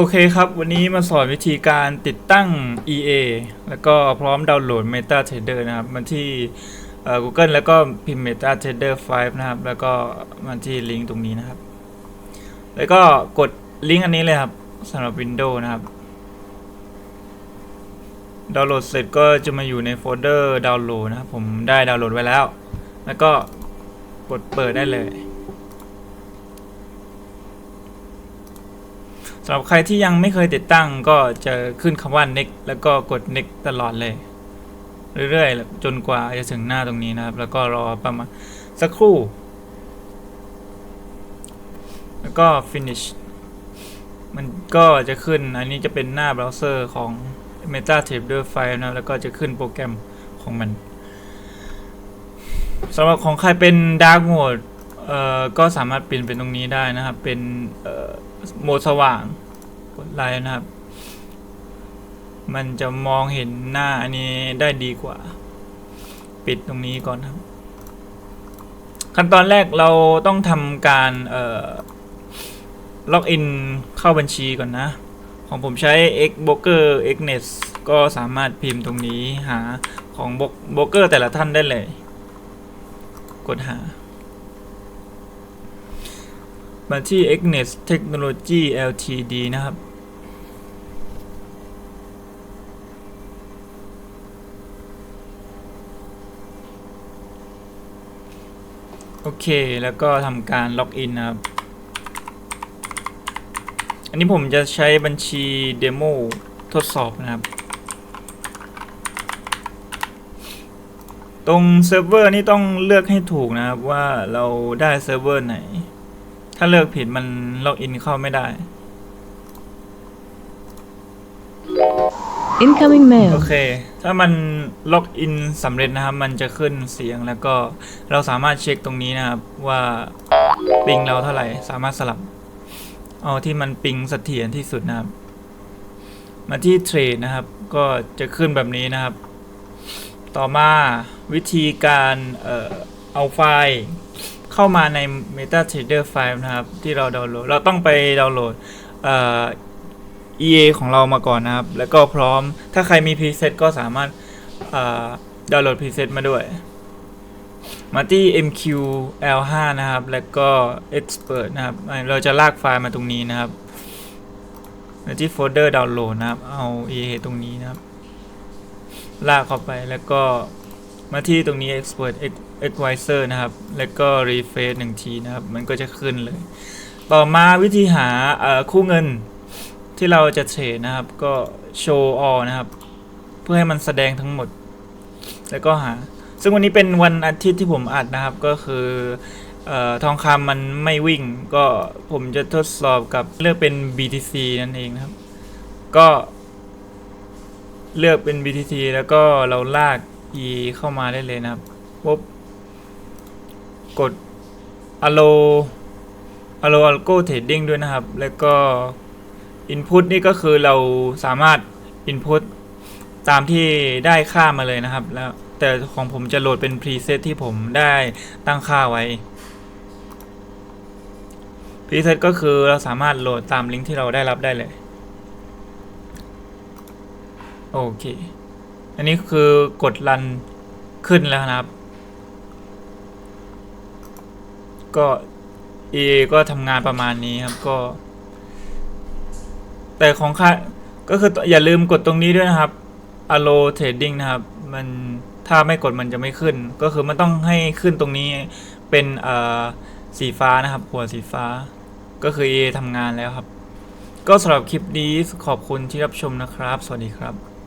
โอเคครับ วันนี้มาสอนวิธีการติดตั้ง EA แล้วก็พร้อมดาวน์โหลด MetaTrader นะครับมาที่เอ่อ Google แล้วก็พิมพ์ MetaTrader 5 นะครับ แล้วก็มาที่ลิงก์ตรงนี้นะครับ แล้วก็กดลิงก์อันนี้เลยครับสำหรับ Windows นะครับ ดาวน์โหลดเสร็จก็จะมาอยู่ในโฟลเดอร์ดาวน์โหลดนะครับ ผมได้ดาวน์โหลดไว้แล้ว แล้วก็กดเปิดได้เลย สำหรับใครที่ยังไม่เคยติดตั้งก็จะขึ้นคำว่า next แล้วก็กด next ตลอดเลย เรื่อยๆ จนกว่าจะถึงหน้าตรงนี้นะครับ แล้วก็รอประมาณสักครู่ แล้วก็ finish มันก็จะขึ้น อันนี้จะเป็นหน้าเบราว์เซอร์ของ MetaTrader 5นะครับแล้วก็จะขึ้นโปรแกรมของมันสำหรับของใครเป็น Dark Mode เอ่อก็สามารถเปลี่ยนเป็นตรงนี้ได้นะครับ เป็นเอ่อโหมดสว่างกดไลค์นะครับ มันจะมองเห็นหน้าอันนี้ได้ดีกว่า ปิดตรงนี้ก่อนครับ ขั้นตอนแรกเราต้องทำการเอ่อล็อกอินเข้าบัญชีก่อนนะ ของผมใช้ X Broker Xnet ก็สามารถพิมพ์ตรงนี้หาของโบรกเกอร์แต่ละท่านได้เลย กดหา มาที่ Xnet Technology Ltd นะครับ โอเค แล้วก็ทำการล็อกอินนะครับ อันนี้ผมจะใช้บัญชีเดโมทดสอบนะครับ ตรงเซิร์ฟเวอร์นี่ต้องเลือกให้ถูกนะครับว่าเราได้เซิร์ฟเวอร์ไหน ถ้าเลือกผิดมันล็อกอินเข้าไม่ได้ Incoming โอ mail. เค ถ้ามันล็อกอินสำเร็จนะครับ มันจะขึ้นเสียงแล้วก็เราสามารถเช็คตรงนี้นะครับ ว่าปิงเราเท่าไหร่ สามารถสลับ เอาที่มันปิงเสถียรที่สุดนะครับ มาที่เทรดนะครับ ก็จะขึ้นแบบนี้นะครับ ต่อมาวิธีการเอ่อเอาไฟล์ เข้ามาใน MetaTrader 5 นะครับ ที่เราดาวน์โหลด เราต้องไปดาวน์โหลดเอ่อ EA ของเรามาก่อนนะครับ แล้วก็พร้อมถ้าใครมี preset ก็สามารถเอ่อดาวน์โหลด preset มาด้วย มาที่ MQL5 นะครับ แล้วก็ Expert นะครับ เราจะลากไฟล์มาตรงนี้นะครับมาที่โฟลเดอร์ดาวน์โหลดนะครับ เอา EA ตรงนี้นะครับ ลากเข้าไปแล้วก็มาที่ตรงนี้ Expert Advisor นะครับ แล้วก็ refresh หนึ่งทีนะครับ มันก็จะขึ้นเลย ต่อมาวิธีหาคู่เงินที่เราจะเทรดนะครับ ก็ show all นะครับ เพื่อให้มันแสดงทั้งหมด แล้วก็หา ซึ่งวันนี้เป็นวันอาทิตย์ที่ผมอัดนะครับ ก็คือเออทองคำมันไม่วิ่ง ก็ผมจะทดสอบกับเลือกเป็น BTC นั่นเองนะครับ ก็เลือกเป็น BTC แล้วก็เราลาก E เข้ามาได้เลยนะครับปุ๊บ กด allow allow algo trading ด้วยนะครับ แล้วก็ Input นี่ก็คือเราสามารถ Input ตามที่ได้ค่ามาเลยนะครับ แล้วแต่ของผมจะโหลดเป็น preset ที่ผมได้ตั้งค่าไว้ preset ก็คือเราสามารถโหลดตามลิงก์ที่เราได้รับได้เลย โอเค อันนี้คือกดรันขึ้นแล้วนะครับ ก็ EA ก็ทำงานประมาณนี้ครับก็ แต่ของค่าก็คืออย่าลืมกดตรงนี้ด้วยนะครับ Allo trading นะครับ มันถ้าไม่กดมันจะไม่ขึ้น ก็คือมันต้องให้ขึ้นตรงนี้เป็นเอ่อสีฟ้านะครับ หัวสีฟ้า ก็คือ EA ทำงานแล้วครับ ก็สำหรับคลิปนี้ขอบคุณที่รับชมนะครับ สวัสดีครับ